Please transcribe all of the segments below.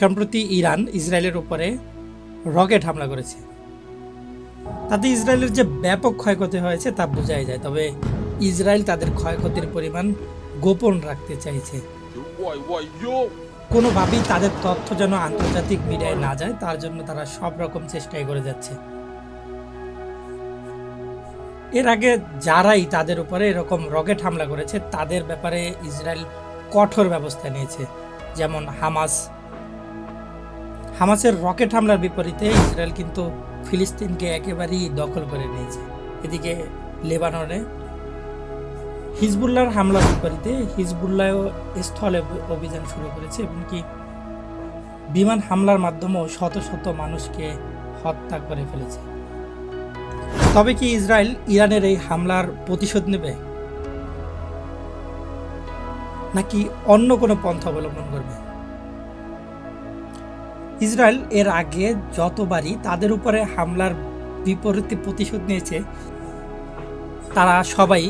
সম্প্রতি ইরান ইসরায়েলের উপরে রকেট হামলা করেছে তাতে ইসরায়েলের যে ব্যাপক ক্ষয়ক্ষতি হয়েছে তা বোঝাই যায়, তবে ইসরায়েল তাদের ক্ষয়ক্ষতির পরিমাণ গোপন রাখতে চাইছে? কোনোভাবেই তাদের তথ্য যেন আন্তর্জাতিক মিডিয়ায় না যায়, তার জন্য তারা সব রকম চেষ্টাই করে যাচ্ছে এর আগে যারাই তাদের উপরে এরকম রকেট হামলা করেছে, তাদের ব্যাপারে ইসরায়েল কঠোর ব্যবস্থা নিয়েছে, যেমন হামাস হামাসের রকেট হামলার বিপরীতে ইসরায়েল কিন্তু ফিলিস্তিনকে একেবারেই দখল করে নিয়েছে। এদিকে লেবাননে হিজবুল্লাহর হামলার বিপরীতে হিজবুল্লাহও স্থলে অভিযান শুরু করেছে, এমনকি বিমান হামলার মাধ্যমেও শত শত মানুষকে হত্যা করে ফেলেছে। তবে কি ইসরায়েল ইরানের এই হামলার প্রতিশোধ নেবে? নাকি অন্য কোনো পন্থা অবলম্বন করবে? ইসরায়েল এর আগে যতবারই তাদের উপরে হামলার বিপরীতে প্রতিশোধ নিয়েছে, তারা সবাই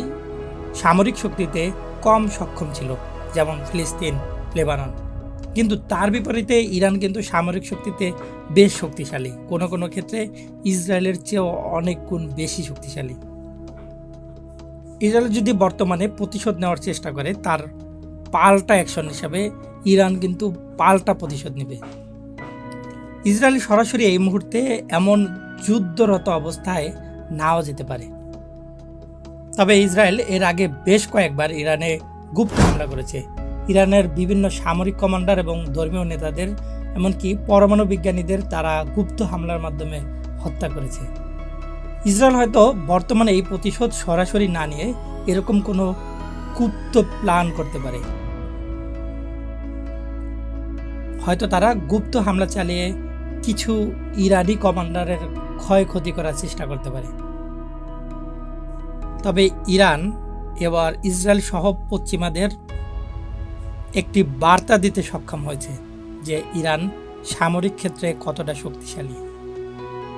সামরিক শক্তিতে কম সক্ষম ছিল, যেমন ফিলিস্তিন, লেবানন। কিন্তু তার বিপরীতে ইরান কিন্তু সামরিক শক্তিতে বেশ শক্তিশালী। কোনো কোনো ক্ষেত্রে ইসরায়েলের চেয়েও অনেক গুণ বেশি শক্তিশালী। ইসরায়েল যদি বর্তমানে প্রতিশোধ নেওয়ার চেষ্টা করে, তার পাল্টা অ্যাকশন হিসাবে ইরান কিন্তু পাল্টা প্রতিশোধ নেবে। ইসরায়েল সরাসরি এই মুহূর্তে এমন যুদ্ধরত অবস্থায় নাও যেতে পারে। তবে ইসরায়েল এর আগে বেশ কয়েকবার ইরানে গুপ্ত হামলা করেছে। ইরানের বিভিন্ন সামরিক কমান্ডার এবং ধর্মীয় নেতাদের, এমনকি পরমাণু বিজ্ঞানীদের তারা গুপ্ত হামলার মাধ্যমে হত্যা করেছে। ইসরায়েল হয়তো বর্তমানে এই প্রতিশোধ সরাসরি না নিয়ে এরকম কোনো গুপ্ত প্ল্যান করতে পারে। হয়তো তারা গুপ্ত হামলা চালিয়ে কিছু ইরানি কমান্ডারের ক্ষয়ক্ষতি করার চেষ্টা করতে পারে। তবে ইরান এবার ইসরায়েল সহ পশ্চিমাদের একটি বার্তা দিতে সক্ষম হয়েছে যে ইরান সামরিক ক্ষেত্রে কতটা শক্তিশালী।